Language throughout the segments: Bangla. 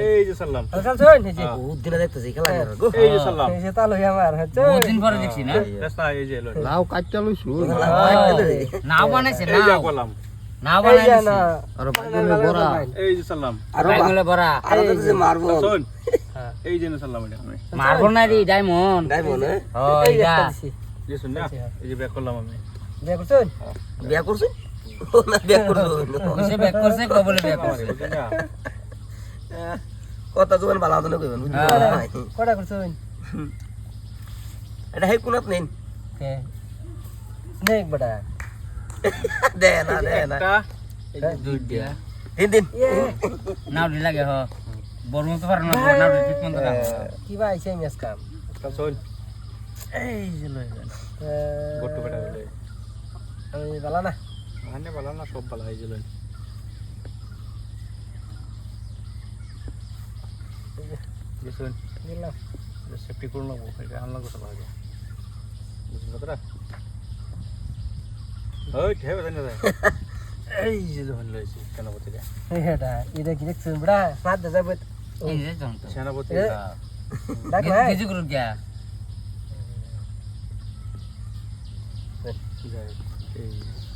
এই যে সালাম মারবো না রে ডায়মন্ড ডায়মন্ড হ্যাঁ এই যে শুন না কবলে ব্যাক করে কথা জোয়ান ভালো আদনে কইবেন হ্যাঁ। কটা করছুন এটা হে কোনাত নেন। কে? নেক বড়া দে না দে না। দুই দিয়া। দিন দিন। নাও দি লাগে হ। বড় মতো পারো না নাও দি ঠিক মতো রাখো। কি ভাই আইছে মিয়াস কাম শোন এই যে লই গট্টু বেটা বলে আমি বালা না? মানে ভালো না সব ভালো এই যে লই म्हणजे दिसून गेला सेफ्टी करू नको म्हणजे आणला कसं भाग्या दिसून करा हो ठेव धन्यवाद ऐज म्हणलं सेनापती हेडा इथे किती चुंबडा सात जबत सेनापती किती करून घ्या Thank you.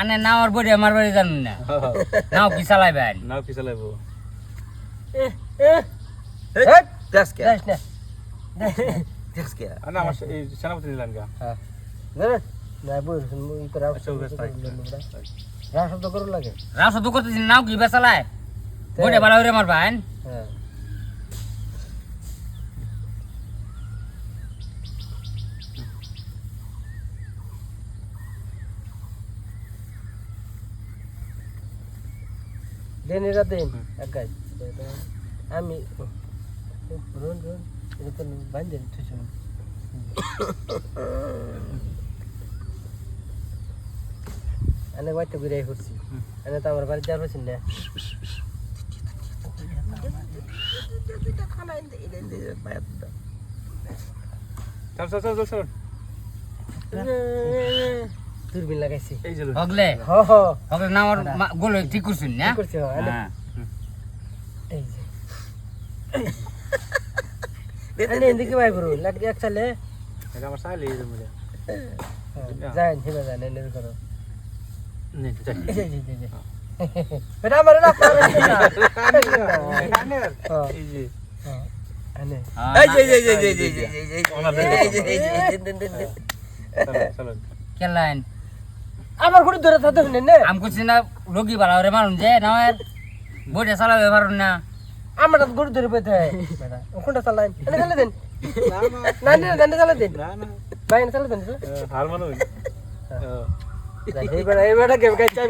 আনে না ওর বড়ি আমার বাড়ি জানুন না। নাও কি চালাইবেন? নাও কি চালাইবো? সেনাপতি নাও কি বেচালায় বড়ে ভালো রে আমার ভাই দেন এটা দেন এক গাছ আমি রোন রোন এটা তো বান্ধেন তুই অনেক বাড়িতে ঘুরে ঘুরছি। এনে তো আমার বাড়ি যাওয়ার না। চল চল চল চল চল। দূরবীন লাগাইছি এই যে লই। হগলে হ হ হগলে নাও আর গোল ঠিক করছুন না করছি হ, এনে হ্যাঁ এই যে এনে এদিকে ভাই বড় লাগ এক চালে এটা আমার সাইলে এই যে মুজে যাই হেবা যাই এনে করো নে এই যে, এই যে, এই যে। বেটা আমার না পারে না হ্যাঁ, এই যে হ্যাঁ, এনে এই যে এই যে এই যে এই যে এই যে এই যে এই যে এই যে দিন দিন দিন দিন চলো চলো কেলাইন আমার কোনো ধরে থাকতে শুনেন না। আমি কুছি না লগি বাড়া রে মারুন যে না আর বইটা চালাবে পারুন না। আমার তো গরু ধরে পেতে ওখানটা চালাই এনে চালাই দেন। না না না চালাই দেন। ভাই এনে চালাই দেন হার মানুষ এবার এবার গেম গাইছে